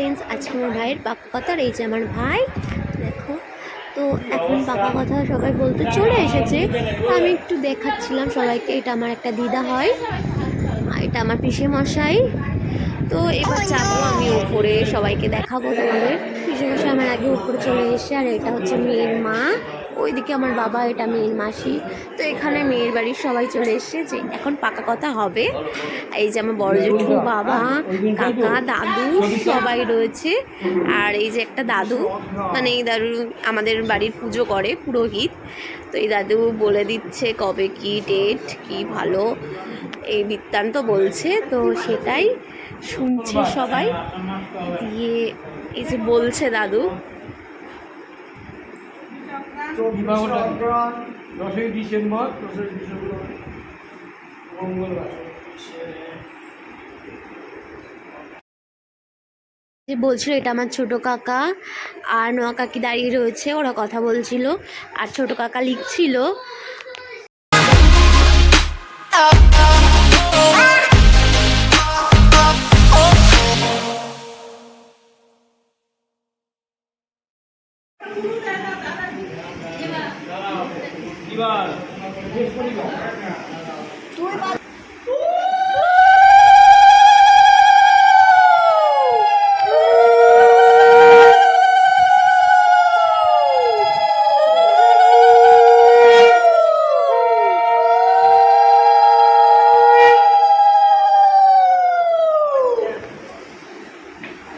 Friends আজকে আমার ভাইয়ের বাপা কথা এই যে আমার ভাই, দেখো। তো এখন পাকা কথা সবাই বলতে চলে এসেছে। আমি একটু দেখাচ্ছিলাম সবাইকে, এটা আমার একটা দিদা হয় এটা আমার পিসে মশাই তো এবার যাব আমি উপরে, সবাইকে দেখাবো তোমাদের। পিসে মশাই আমার আগে উপরে চলে এসে আর এটা হচ্ছে মেয়ের মা। ওইদিকে আমার বাবা, এটা মেয়ের মাসি। তো এখানে মেয়ের বাড়ির সবাই চলে এসছে। যে এখন পাকা কথা হবে। এই যে আমার বড় জেঠু বাবা, কাকা, দাদু সবাই রয়েছে। আর এই যে একটা দাদু মানে এই দাদু আমাদের বাড়ির পুজো করে, পুরোহিত। তো এই দাদু বলে দিচ্ছে কবে কি ডেট কি ভালো। এই বৃত্তান্ত বলছে। তো সেটাই শুনছে সবাই। দিয়ে এই যে বলছে দাদু দশই ডিসেম্বর দশই ডিসেম্বর মঙ্গলবার যে বলছিল এটা আমার ছোট কাকা, আর নোয়া কাকি দাঁড়িয়ে রয়েছে, ওরা কথা বলছিল, আর ছোট কাকা লিখছিল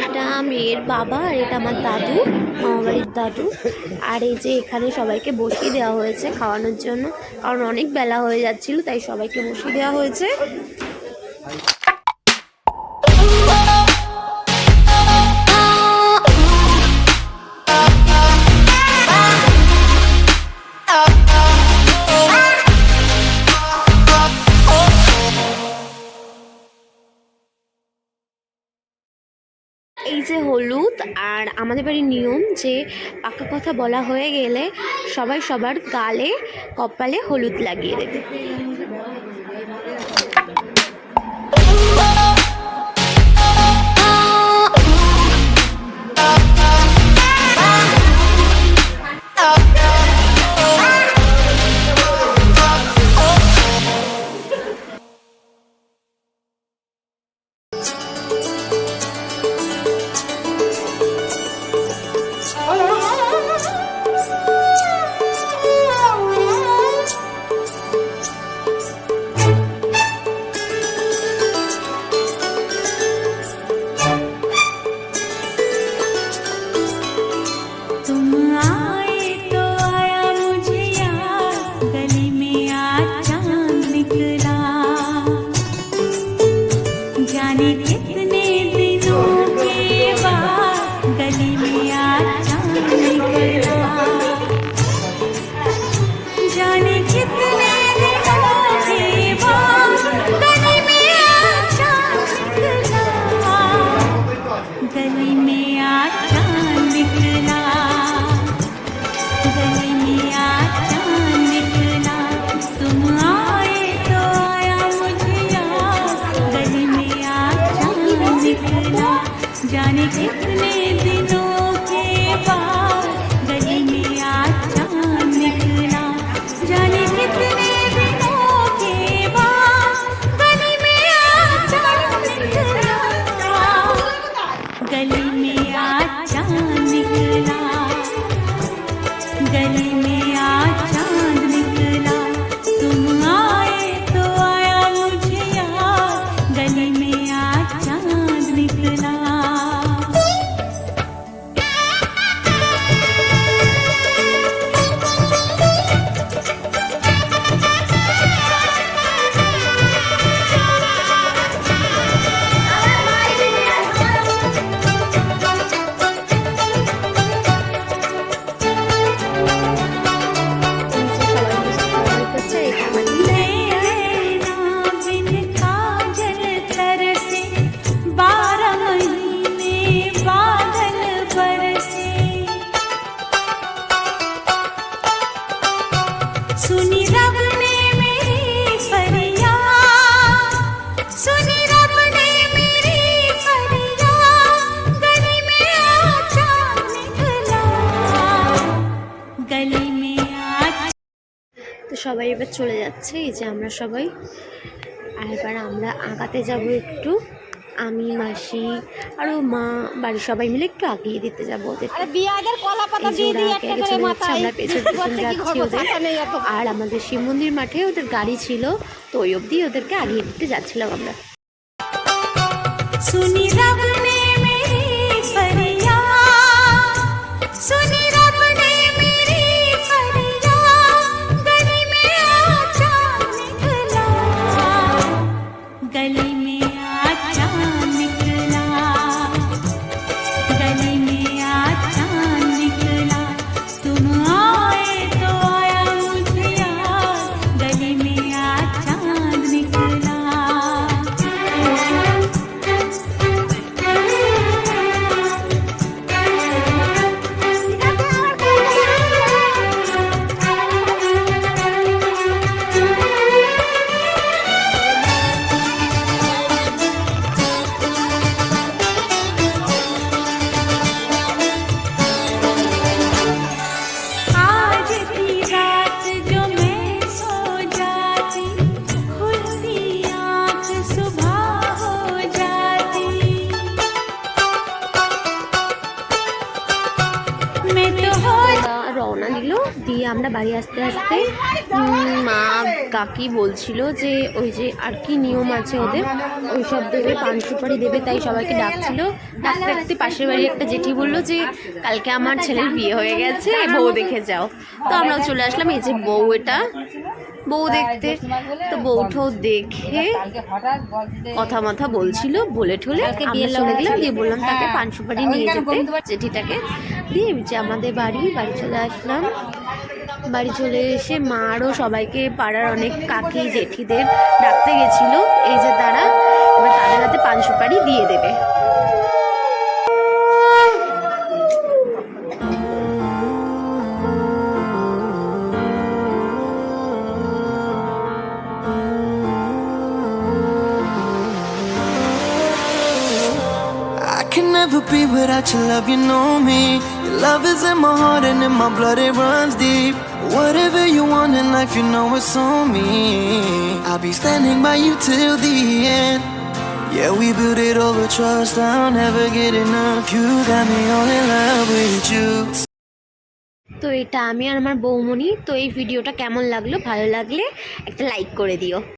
এটা মেয়ের বাবা আর এটা আমার দাদু, মামাবাড়ির দাদু। আর এই যে এখানে সবাইকে বসিয়ে দেওয়া হয়েছে খাওয়ানোর জন্য। কারণ অনেক বেলা হয়ে যাচ্ছিল, তাই সবাইকে বসিয়ে দেওয়া হয়েছে। যে হলুদ আর আমাদের বাড়ির নিয়ম যে পাকা কথা বলা হয়ে গেলে সবাই সবার গালে, কপালে হলুদ লাগিয়ে দেবে। जाने कितने दिनों এবার চলে যাচ্ছে এই যে আমরা সবাই। আর এবার আমরা আগাতে যাব একটু। আমি মাসি আরও মা বাড়ির সবাই মিলে একটু আগিয়ে দিতে যাব ওদের। যাচ্ছে, মাথায় আমরা পেছন পেছন যাচ্ছি ওদের। ছাতা নেই এত। আর আমাদের শিব মন্দির মাঠে ওদের গাড়ি ছিল তো ওই অবধি ওদেরকে আগিয়ে দিতে যাচ্ছিলাম আমরা। আমরা বাড়ি আসতে আসতে মা কাকি বলছিল যে ওই যে আর কি নিয়ম আছে ওদের ওই সব দেবে পান সুপারি দেবে তাই সবাইকে ডাকছিল। ডাকতে ডাকতে পাশের বাড়ি একটা জেঠি বলল যে কালকে আমার ছেলের বিয়ে হয়ে গেছে বউ দেখে যাও। তো আমরাও চলে আসলাম এই যে বউ এটা। বউ দেখতে তো বউঠাও দেখে কথা মাথা বলছিল বলে ঠলে আমরা চলে গেলাম দিয়ে বললাম তাকে পান সুপারি নিয়ে যেতে জেঠিটাকে। দিয়ে যে আমাদের বাড়ি বাড়ি চলে আসলাম। বাড়ি চলে এসে মা আরও সবাইকে পাড়ার অনেক কাকি জেঠিদের ডাকতে গেছিল এই যে তারা এবার তাদের হাতে পান সুপারি দিয়ে দেবে can never be without your love, you know me. Your love is in my heart and in my blood, it runs deep. Whatever you want in life, you know it's on me. I'll be standing by you till the end. Yeah, we built it over trust, I'll never get enough. You got me all in love with you. তো এটা আমি আর আমার বৌমণি তো এই ভিডিওটা কেমন লাগল ভালো লাগলে একটা লাইক করে দিও